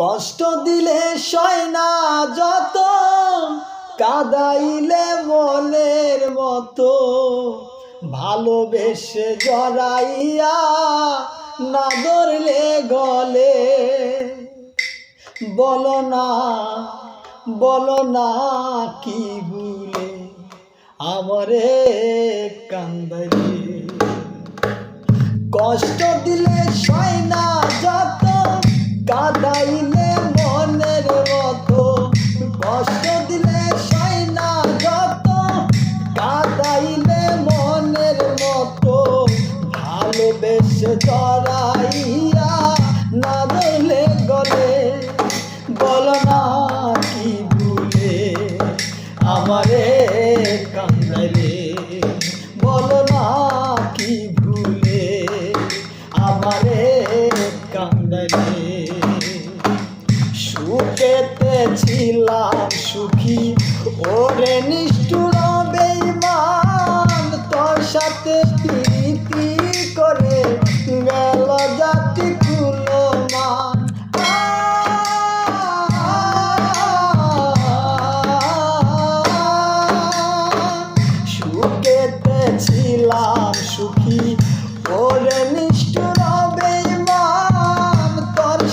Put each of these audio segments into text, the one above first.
কষ্ট দিলে সয় না যত, কাদাইলে মনের মতো। ভালোবেসে জড়াইয়া না ধরলে গলে। বলো না বলো না কি ভুলে আমারে কান্দাইলে। কষ্ট দিলে সয় না কান্দাইলে সুখেতে ছিলাম সুখী ওরে নিষ্ঠুর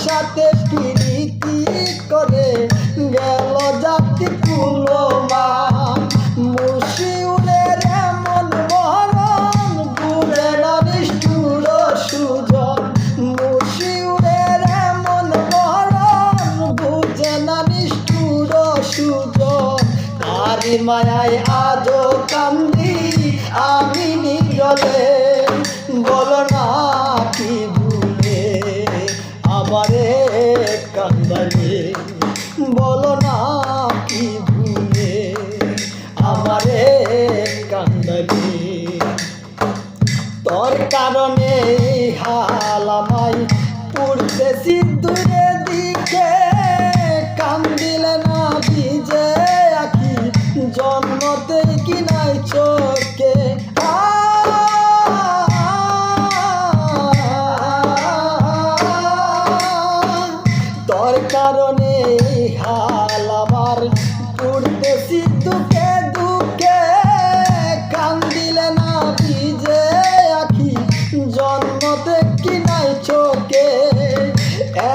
সাথে প্রীতি করে গেল জাতি কুলো মান মুশিউলের এমন মরণ বুড়ে নিষ্ঠুর সুজন। মুশিউলের এমন মরণ বুঝে না নিষ্ঠুর সুজন। তারি মায়ায় আজও কান্দি, আমি নিগলে কান্দালে বলো না কি ভুলে আমারে কান্দারে তোর কারণে হাল কারণে হাল আমার পড়তেছি দুঃখে দুঃখে কান্দিলে না ভিজে আখি জন্মতে কি নাই চোখে?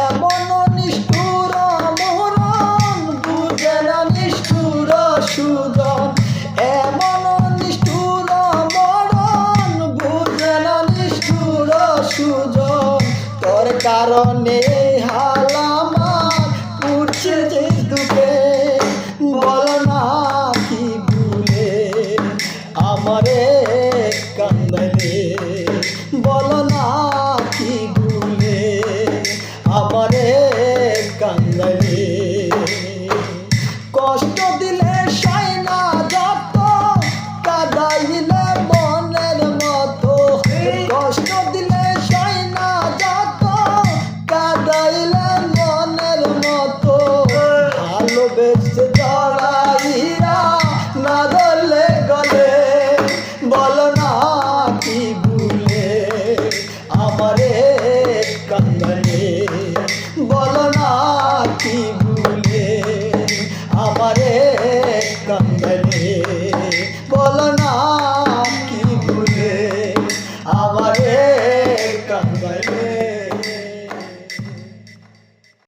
এমন নিষ্ঠুর মরণ বুঝে না নিষ্ঠুর সুজন। এমন নিষ্ঠুর মরণ বুঝে না নিষ্ঠুর সুজন। তোর কারণে কান্দনে বল না কি ভুলে আমারে কান্দনে চল না কি ভুলে আমারে